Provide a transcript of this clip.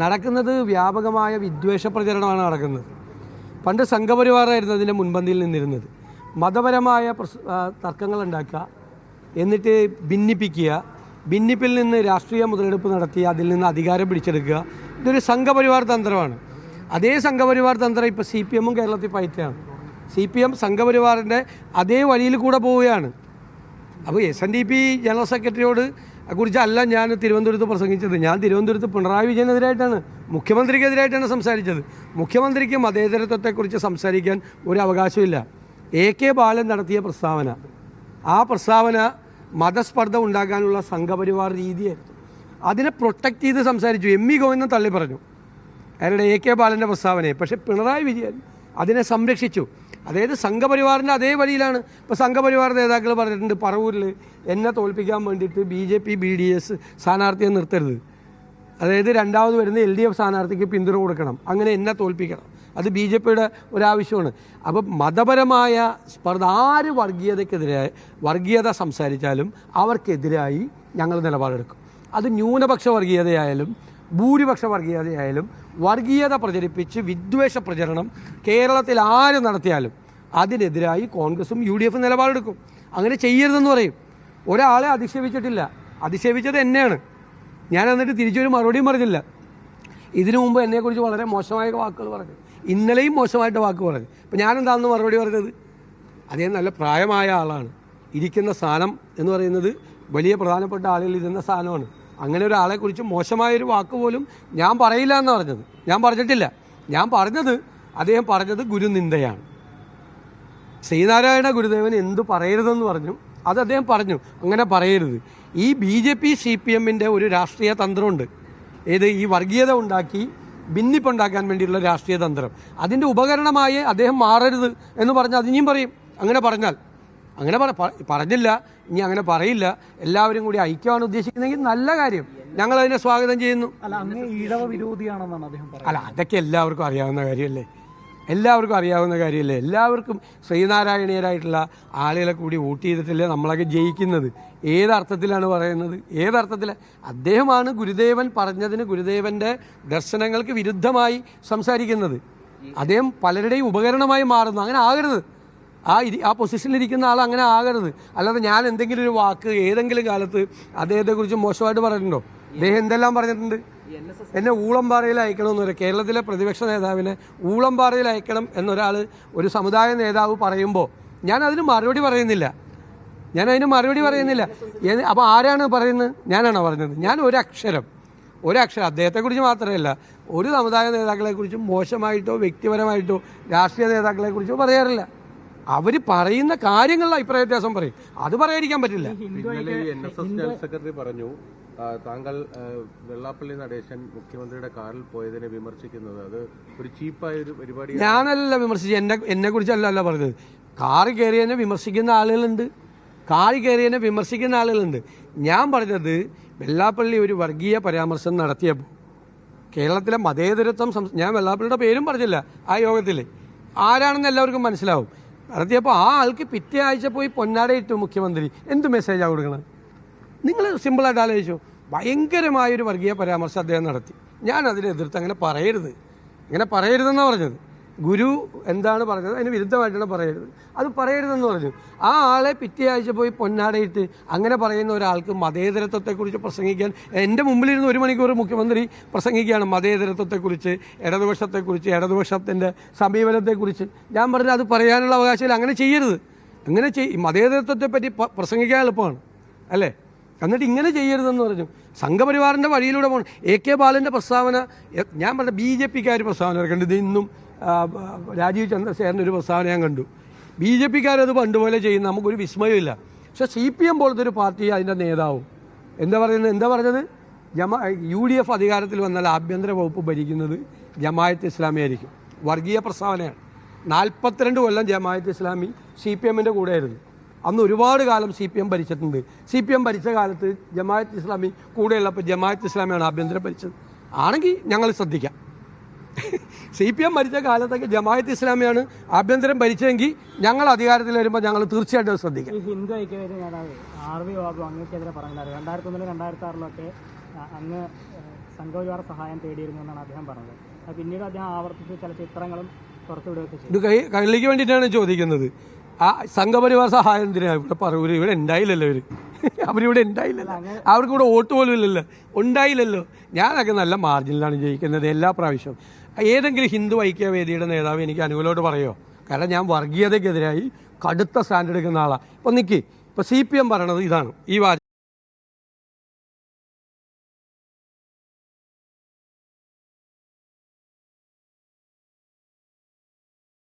നടക്കുന്നത് വ്യാപകമായ വിദ്വേഷ പ്രചരണമാണ് നടക്കുന്നത്. പണ്ട് സംഘപരിവാറായിരുന്നു അതിന്റെ മുൻപന്തിയിൽ നിന്നിരുന്നത്. മതപരമായ തർക്കങ്ങൾ ഉണ്ടാക്കുക എന്നിട്ട് ഭിന്നിപ്പിക്കുക ഭിന്നിപ്പിൽ നിന്ന് രാഷ്ട്രീയ മുതലെടുപ്പ് നടത്തി അതിൽ നിന്ന് അധികാരം പിടിച്ചെടുക്കുക. ഇതൊരു സംഘപരിവാർ തന്ത്രമാണ്. അതേ സംഘപരിവാർ തന്ത്രം ഇപ്പോൾ സി പി എമ്മും കേരളത്തിൽ പയറ്റാണ് സി പി എം സംഘപരിവാറിന്റെ അതേ വഴിയിൽ കൂടെ പോവുകയാണ്. അപ്പോൾ S N D P general സെക്രട്ടറിയോട് കുറിച്ചല്ല ഞാൻ തിരുവനന്തപുരത്ത് പ്രസംഗിച്ചത്. ഞാൻ തിരുവനന്തപുരത്ത് പിണറായി വിജയനെതിരായിട്ടാണ് മുഖ്യമന്ത്രിക്കെതിരായിട്ടാണ് സംസാരിച്ചത്. മുഖ്യമന്ത്രിക്ക് മതേതരത്വത്തെക്കുറിച്ച് സംസാരിക്കാൻ ഒരു അവകാശമില്ല എ കെ ബാലൻ നടത്തിയ പ്രസ്താവന. ആ പ്രസ്താവന മതസ്പർദ്ധ ഉണ്ടാക്കാനുള്ള സംഘപരിവാർ രീതിയായിരുന്നു. അതിനെ പ്രൊട്ടക്റ്റ് ചെയ്ത് സംസാരിച്ചു. എം ഇ ഗോവിന്ദൻ തള്ളി പറഞ്ഞു അയാളുടെ എ കെ ബാലന്റെ പ്രസ്താവനയെ. പക്ഷേ പിണറായി വിജയൻ അതിനെ സംരക്ഷിച്ചു. അതായത് സംഘപരിവാറിന്റെ അതേ വഴിയിലാണ് ഇപ്പോൾ സംഘപരിവാർ നേതാക്കൾ പറഞ്ഞിട്ടുണ്ട് പറവൂരിൽ എന്നെ തോൽപ്പിക്കാൻ വേണ്ടിയിട്ട് B J P B D S സ്ഥാനാർത്ഥിയെ നിർത്തരുത്. അതായത് രണ്ടാമത് വരുന്ന എൽ ഡി എഫ് സ്ഥാനാർത്ഥിക്ക് പിന്തുണ കൊടുക്കണം. അങ്ങനെ എന്നെ തോൽപ്പിക്കണം. അത് ബി ജെ പിയുടെ ഒരാവശ്യമാണ് അപ്പം മതപരമായ സ്പർദ്ധ ആര് വർഗീയതയ്ക്കെതിരായി വർഗീയത സംസാരിച്ചാലും അവർക്കെതിരായി ഞങ്ങൾ നിലപാടെടുക്കും. അത് ന്യൂനപക്ഷ വർഗീയതയായാലും ഭൂരിപക്ഷ വർഗീയതയായാലും വർഗീയത പ്രചരിപ്പിച്ച് വിദ്വേഷ പ്രചരണം കേരളത്തിൽ ആര് നടത്തിയാലും അതിനെതിരായി കോൺഗ്രസും യു ഡി എഫും നിലപാടെടുക്കും. അങ്ങനെ ചെയ്യരുതെന്ന് പറയും. ഒരാളെ അധിക്ഷേപിച്ചിട്ടില്ല. അധിക്ഷേപിച്ചത് എന്നെയാണ്. ഞാൻ എന്നിട്ട് തിരിച്ചൊരു മറുപടിയും പറഞ്ഞില്ല. ഇതിനു മുമ്പ് എന്നെക്കുറിച്ച് വളരെ മോശമായ വാക്കുകൾ പറഞ്ഞു. ഇന്നലെയും മോശമായിട്ട് വാക്ക് പറഞ്ഞു. അപ്പം ഞാനെന്താണെന്ന് മറുപടി പറഞ്ഞത്? അദ്ദേഹം നല്ല പ്രായമായ ആളാണ്. ഇരിക്കുന്ന സ്ഥാനം എന്ന് പറയുന്നത് വലിയ പ്രധാനപ്പെട്ട ആളുകൾ ഇരുന്ന സ്ഥാനമാണ് അങ്ങനെ ഒരാളെ ഒരാളെക്കുറിച്ച് മോശമായൊരു വാക്ക് പോലും ഞാൻ പറയില്ല എന്ന് പറഞ്ഞത്. ഞാൻ പറഞ്ഞിട്ടില്ല. ഞാൻ പറഞ്ഞത് അദ്ദേഹം പറഞ്ഞത് ഗുരുനിന്ദയാണ്. ശ്രീനാരായണ ഗുരുദേവൻ എന്തു പറയരുതെന്ന് പറഞ്ഞു അത് അദ്ദേഹം പറഞ്ഞു അങ്ങനെ പറയരുത്. ഈ B J P C P എമ്മിന്റെ ഒരു രാഷ്ട്രീയ തന്ത്രമുണ്ട്. ഏത് ഈ വർഗീയത ഉണ്ടാക്കി ഭിന്നിപ്പുണ്ടാക്കാൻ വേണ്ടിയുള്ള രാഷ്ട്രീയ തന്ത്രം. അതിന്റെ ഉപകരണമായി അദ്ദേഹം മാറരുത് എന്ന് പറഞ്ഞാൽ അതിനെയും പറയും. അങ്ങനെ പറഞ്ഞാൽ അങ്ങനെ പറ പറഞ്ഞില്ല. ഇനി അങ്ങനെ പറയില്ല. എല്ലാവരും കൂടി ഐക്യമാണ് ഉദ്ദേശിക്കുന്നതെങ്കിൽ നല്ല കാര്യം. ഞങ്ങൾ അതിനെ സ്വാഗതം ചെയ്യുന്നു. അല്ല അതൊക്കെ എല്ലാവർക്കും അറിയാവുന്ന കാര്യമല്ലേ? എല്ലാവർക്കും അറിയാവുന്ന കാര്യമല്ലേ? എല്ലാവർക്കും ശ്രീനാരായണീയരായിട്ടുള്ള ആളുകളെ കൂടി വോട്ട് ചെയ്തിട്ടല്ലേ നമ്മളൊക്കെ ജയിക്കുന്നത്? ഏതർത്ഥത്തിലാണ് പറയുന്നത്? ഏതർത്ഥത്തിൽ അദ്ദേഹമാണ് ഗുരുദേവൻ പറഞ്ഞതിന് ഗുരുദേവന്റെ ദർശനങ്ങൾക്ക് വിരുദ്ധമായി സംസാരിക്കുന്നത്. അദ്ദേഹം പലരുടെയും ഉപകരണമായി മാറുന്നു. അങ്ങനെ ആകരുത്. ആ ഇരി ആ പൊസിഷനിലിരിക്കുന്ന ആൾ അങ്ങനെ ആകരുത്. അല്ലാതെ ഞാൻ എന്തെങ്കിലും ഒരു വാക്ക് ഏതെങ്കിലും കാലത്ത് അദ്ദേഹത്തെക്കുറിച്ച് മോശമായിട്ട് പറഞ്ഞിട്ടുണ്ടോ? അദ്ദേഹം എന്തെല്ലാം പറഞ്ഞിട്ടുണ്ട്? എന്നെ ഊളംപാറയിൽ അയക്കണം എന്നൊരു കേരളത്തിലെ പ്രതിപക്ഷ നേതാവിനെ ഊളംപാറയിൽ അയക്കണം എന്നൊരാൾ ഒരു സമുദായ നേതാവ് പറയുമ്പോൾ ഞാൻ അതിന് മറുപടി പറയുന്നില്ല. ഞാൻ അതിന് മറുപടി പറയുന്നില്ല. അപ്പോൾ ആരാണ് പറയുന്നത്? ഞാനാണോ പറഞ്ഞത്? ഞാൻ ഒരക്ഷരം ഒരക്ഷരം അദ്ദേഹത്തെക്കുറിച്ച് മാത്രമല്ല ഒരു സമുദായ നേതാക്കളെക്കുറിച്ചും മോശമായിട്ടോ വ്യക്തിപരമായിട്ടോ രാഷ്ട്രീയ നേതാക്കളെക്കുറിച്ചോ പറയാറില്ല. അവർ പറയുന്ന കാര്യങ്ങളിൽ അഭിപ്രായ വ്യത്യാസം പറയും. അത് പറയാതിരിക്കാൻ പറ്റില്ല. ഇന്നലെ ഈ N S S general secretary പറഞ്ഞു താങ്കൾ വെള്ളാപ്പള്ളി നടേശൻ മുഖ്യമന്ത്രിയുടെ കാറിൽ പോയതിനെ വിമർശിക്കുന്നത്. അത് ഒരു ചീപ്പായ ഒരു പരിപാടി ഞാനല്ല വിമർശിച്ചത്. എന്നെ എന്നെ കുറിച്ചല്ല അല്ല പറഞ്ഞത്. കാറ് കയറിയതിനെ വിമർശിക്കുന്ന ആളുകളുണ്ട്. കാറ് കയറിയതിനെ വിമർശിക്കുന്ന ആളുകളുണ്ട്. ഞാൻ പറഞ്ഞത് വെള്ളാപ്പള്ളി ഒരു വർഗീയ പരാമർശം നടത്തിയപ്പോൾ കേരളത്തിലെ മതേതരത്വം ഞാൻ വെള്ളാപ്പള്ളിയുടെ പേരും പറഞ്ഞില്ല ആ യോഗത്തിൽ ആരാണെന്ന് എല്ലാവർക്കും മനസ്സിലാവും. നടത്തിയപ്പോൾ ആ ആൾക്ക് പിറ്റേ ആഴ്ച പോയി പൊന്നാടയിട്ടു മുഖ്യമന്ത്രി. എന്ത് മെസ്സേജാണ് കൊടുക്കുന്നത് നിങ്ങൾ സിമ്പിളായിട്ട് ആലോചിച്ചു. ഭയങ്കരമായൊരു വർഗീയ പരാമർശം അദ്ദേഹം നടത്തി. ഞാൻ അതിനെ അങ്ങനെ പറയരുത്. ഇങ്ങനെ പറയരുതെന്നാണ് പറഞ്ഞത്. ഗുരു എന്താണ് പറഞ്ഞത്? അതിന് വിരുദ്ധമായിട്ടാണ് പറയരുത്. അത് പറയരുതെന്ന് പറഞ്ഞു. ആ ആളെ പിറ്റേ ആഴ്ച പോയി പൊന്നാടയിട്ട് അങ്ങനെ പറയുന്ന ഒരാൾക്ക് മതേതരത്വത്തെക്കുറിച്ച് പ്രസംഗിക്കാൻ എന്റെ മുമ്പിലിരുന്ന് ഒരു മണിക്കൂർ മുഖ്യമന്ത്രി പ്രസംഗിക്കുകയാണ് മതേതരത്വത്തെക്കുറിച്ച് ഇടതുപക്ഷത്തെക്കുറിച്ച് ഇടതുപക്ഷത്തിന്റെ സമീപനത്തെക്കുറിച്ച്. ഞാൻ പറഞ്ഞത് അത് പറയാനുള്ള അവകാശമില്ല. അങ്ങനെ ചെയ്യരുത്. അങ്ങനെ ചെയ് മതേതരത്വത്തെപ്പറ്റി പ്രസംഗിക്കാൻ എളുപ്പമാണ്. അല്ലേ? എന്നിട്ട് ഇങ്ങനെ ചെയ്യരുതെന്ന് പറഞ്ഞു. സംഘപരിവാറിന്റെ വഴിയിലൂടെ പോകണം എ കെ ബാലന്റെ പ്രസ്താവന ഞാൻ പറഞ്ഞ ബി ജെ പിക്കാർ പ്രസ്താവന ഇറക്കേണ്ടത് ഇന്നും? രാജീവ് ചന്ദ്രശേഖരന്റെ ഒരു പ്രസ്താവന ഞാൻ കണ്ടു. ബി ജെ പിക്കാരത് പണ്ടുപോലെ ചെയ്യുന്ന നമുക്കൊരു വിസ്മയമില്ല പക്ഷെ സി പി എം പോലത്തെ ഒരു പാർട്ടി അതിന്റെ നേതാവും. എന്താ പറയുന്നത്? എന്താ പറഞ്ഞത്? ജമാ യു ഡി എഫ് അധികാരത്തിൽ വന്നാൽ ആഭ്യന്തര വകുപ്പ് ഭരിക്കുന്നത് ജമായത്ത് ഇസ്ലാമി ആയിരിക്കും വർഗീയ പ്രസ്താവനയാണ്. നാൽപ്പത്തിരണ്ട് കൊല്ലം ജമായത്ത് ഇസ്ലാമി സി പി എമ്മിന്റെ കൂടെയായിരുന്നു. അന്ന് ഒരുപാട് കാലം സി പി എം ഭരിച്ചിട്ടുണ്ട്. സി പി എം ഭരിച്ച കാലത്ത് ജമായത്ത് ഇസ്ലാമി കൂടെയുള്ളപ്പോൾ ജമായത്ത് ഇസ്ലാമിയാണ് ആഭ്യന്തരം ഭരിച്ചത്. ആണെങ്കിൽ ഞങ്ങൾ ശ്രദ്ധിക്കാം. സി പി എം ഭരിച്ച കാലത്തൊക്കെ ജമായത്ത് ഇസ്ലാമിയാണ് ആഭ്യന്തരം ഭരിച്ചതെങ്കിൽ ഞങ്ങൾ അധികാരത്തിൽ വരുമ്പോൾ ഞങ്ങൾ തീർച്ചയായിട്ടും ശ്രദ്ധിക്കാം. ഹിന്ദു ഐക്യവേദി നേതാവ് ആർ വി ബാബു അങ്ങേക്കെതിരെ പറഞ്ഞിട്ടുണ്ടായിരുന്നു. രണ്ടായിരത്തി ഒന്നിലും രണ്ടായിരത്തി ആറിലൊക്കെ അങ്ങ് ഏഹ്, സംഘപരിവാർ സഹായം തേടിയിരുന്നു എന്നാണ് അദ്ദേഹം പറഞ്ഞത്. പിന്നീട് അദ്ദേഹം ആവർത്തിച്ച് ചില ചിത്രങ്ങളും പുറത്തുവിടുകയൊക്കെ ചെയ്തു. ഇത് കൈ കള്ളിക്ക് വേണ്ടിയിട്ടാണ് ചോദിക്കുന്നത്. ആ സംഘപരിവാർ സഹായം എന്തിനാ? ഇവിടെ പറയൂര് ഇവിടെ ഉണ്ടായില്ലല്ലോ ഇവർ. അവരിവിടെ ഉണ്ടായില്ലല്ലോ അവർക്ക് ഇവിടെ വോട്ട് പോലും ഇല്ലല്ലോ. ഉണ്ടായില്ലല്ലോ. ഞാനൊക്കെ നല്ല മാർജിനിലാണ് ജയിക്കുന്നത് എല്ലാ പ്രാവശ്യവും. ഏതെങ്കിലും ഹിന്ദു ഐക്യവേദിയുടെ നേതാവ് എനിക്ക് അനുകൂലമായിട്ട് പറയുമോ കാരണം ഞാൻ വർഗീയതയ്ക്കെതിരായി കടുത്ത സ്റ്റാൻഡ് എടുക്കുന്ന ആളാണ് ഇപ്പം നിൽക്കി ഇപ്പോൾ സി പി എം പറയണത് ഇതാണ്. ഈ വാചകം